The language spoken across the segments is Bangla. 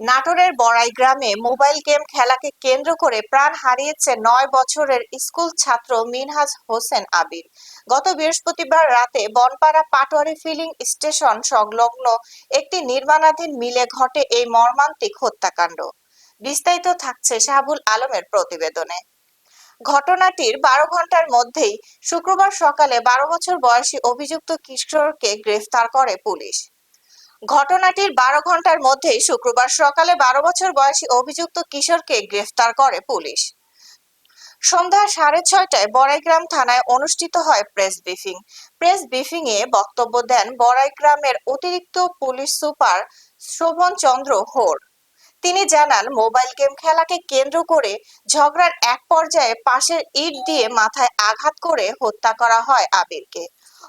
নাটোরের বড়াই গ্রামে মোবাইল গেম খেলাকে কেন্দ্র করে প্রাণ হারিয়েছে নয় বছরের স্কুল ছাত্র মিনহাজ হোসেন আবির। গত বৃহস্পতিবার রাতে বনপাড়া পাটোয়ারি ফিলিং স্টেশন সংলগ্ন একটি নির্মাণাধীন মিলে ঘটে এই মর্মান্তিক হত্যাকাণ্ড। বিস্তারিত থাকছে শাহাবুল আলমের প্রতিবেদনে। ঘটনাটির বারো ঘণ্টার মধ্যেই শুক্রবার সকালে বারো বছর বয়সী অভিযুক্ত কিশোরকে গ্রেফতার করে পুলিশ। ঘটনাটির বারো ঘণ্টার মধ্যেই শুক্রবার সকালে বারো বছর বয়সী অভিযুক্ত কিশোরকে গ্রেফতার করে পুলিশ। সন্ধ্যা সাড়ে ছয়টায় বড়াইগ্রাম থানায় অনুষ্ঠিত হয় প্রেস ব্রিফিং। প্রেস ব্রিফিং এ বক্তব্য দেন বড়াইগ্রামের অতিরিক্ত পুলিশ সুপার শোভন চন্দ্র হোর। তিনি জানান, মোবাইল গেম খেলাকে কেন্দ্র করে ঝগড়ার এক পর্যায়ে পাশের ইট দিয়ে মাথায় আঘাত করে হত্যা করা হয় আবিরকে।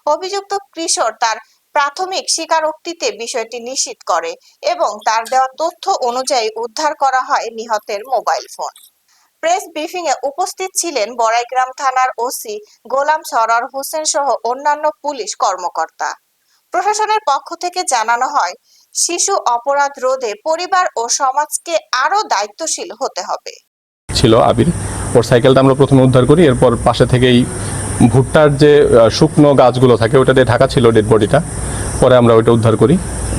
অভিযুক্ত কিশোর তার প্রাথমিক স্বীকারোক্তিতে বিষয়টি নিশ্চিত করে এবং তার দেওয়া তথ্য অনুযায়ী উদ্ধার করা হয় নিহতের মোবাইল ফোন। প্রেস ব্রিফিং এ উপস্থিত ছিলেন বড়াইগ্রাম থানার ওসি গোলাম সরার হোসেন সহ অন্যান্য পুলিশ কর্মকর্তা। প্রশাসনের পক্ষ থেকে জানানো হয়, শিশু অপরাধ রোধে পরিবার ও সমাজকে আরও দায়িত্বশীল হতে হবে। ছিল আবির। ওর সাইকেলটা আমরা প্রথমে উদ্ধার করি, এরপর পাশে থেকেই ভুট্টার যে শুকনো গাছগুলো থাকে, ওটা দিয়ে ঢাকা ছিল ডেড বডিটা পরে আমরা ওইটা উদ্ধার করি।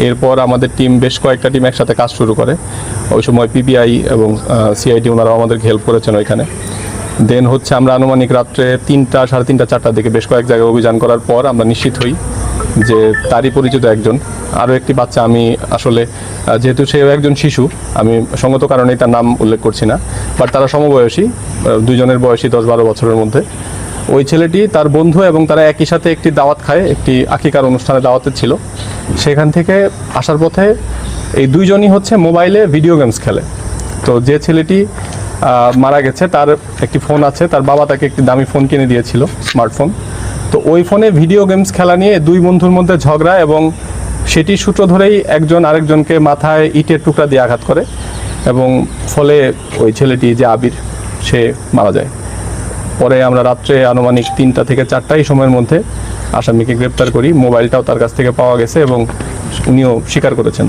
এরপর আমাদের টিম বেশ কয়েকটা টিম একসাথে কাজ শুরু করে। ওই সময় পিপিআই এবং সিআইডি ওনারাও আমাদেরকে হেল্প করেছেন ওইখানে। দেন হচ্ছে আমরা আনুমানিক রাত্রে তিনটা, সাড়ে তিনটা, চারটার দিকে বেশ কয়েক জায়গায় অভিযান করার পর আমরা নিশ্চিত হই যে তারই পরিচিত একজন। আরও একটি বাচ্চা আমি আসলে যেহেতু সেও একজন শিশু, আমি সঙ্গত কারণেই তার নাম উল্লেখ করছি না। বাট তারা সমবয়সী দুজনের বয়সী দশ বারো বছরের মধ্যে। ওই ছেলেটি তার বন্ধু এবং তারা একই সাথে একটি দাওয়াত খায়, একটি আকিকার অনুষ্ঠানে দাওয়াতে ছিল। সেখান থেকে আসার পথে এই দুইজনই হচ্ছে মোবাইলে ভিডিও গেমস খেলে। তো যে ছেলেটি মারা গেছে, তার একটি ফোন আছে, তার বাবা তাকে একটি দামি ফোন কিনে দিয়েছিল, স্মার্টফোন। তো ওই ফোনে ভিডিও গেমস খেলা নিয়ে দুই বন্ধুর মধ্যে ঝগড়া এবং সেটি সূত্র ধরেই একজন আরেকজনকে মাথায় ইটের টুকরা দিয়ে আঘাত করে এবং ফলে ওই ছেলেটি যে আবির, সে মারা যায়। পরে আমরা রাত্রে আনুমানিক তিনটা থেকে চারটা এই সময়ের মধ্যে আসামিকে গ্রেপ্তার করি। মোবাইলটাও তার কাছ থেকে পাওয়া গেছে এবং উনিও স্বীকার করেছেন।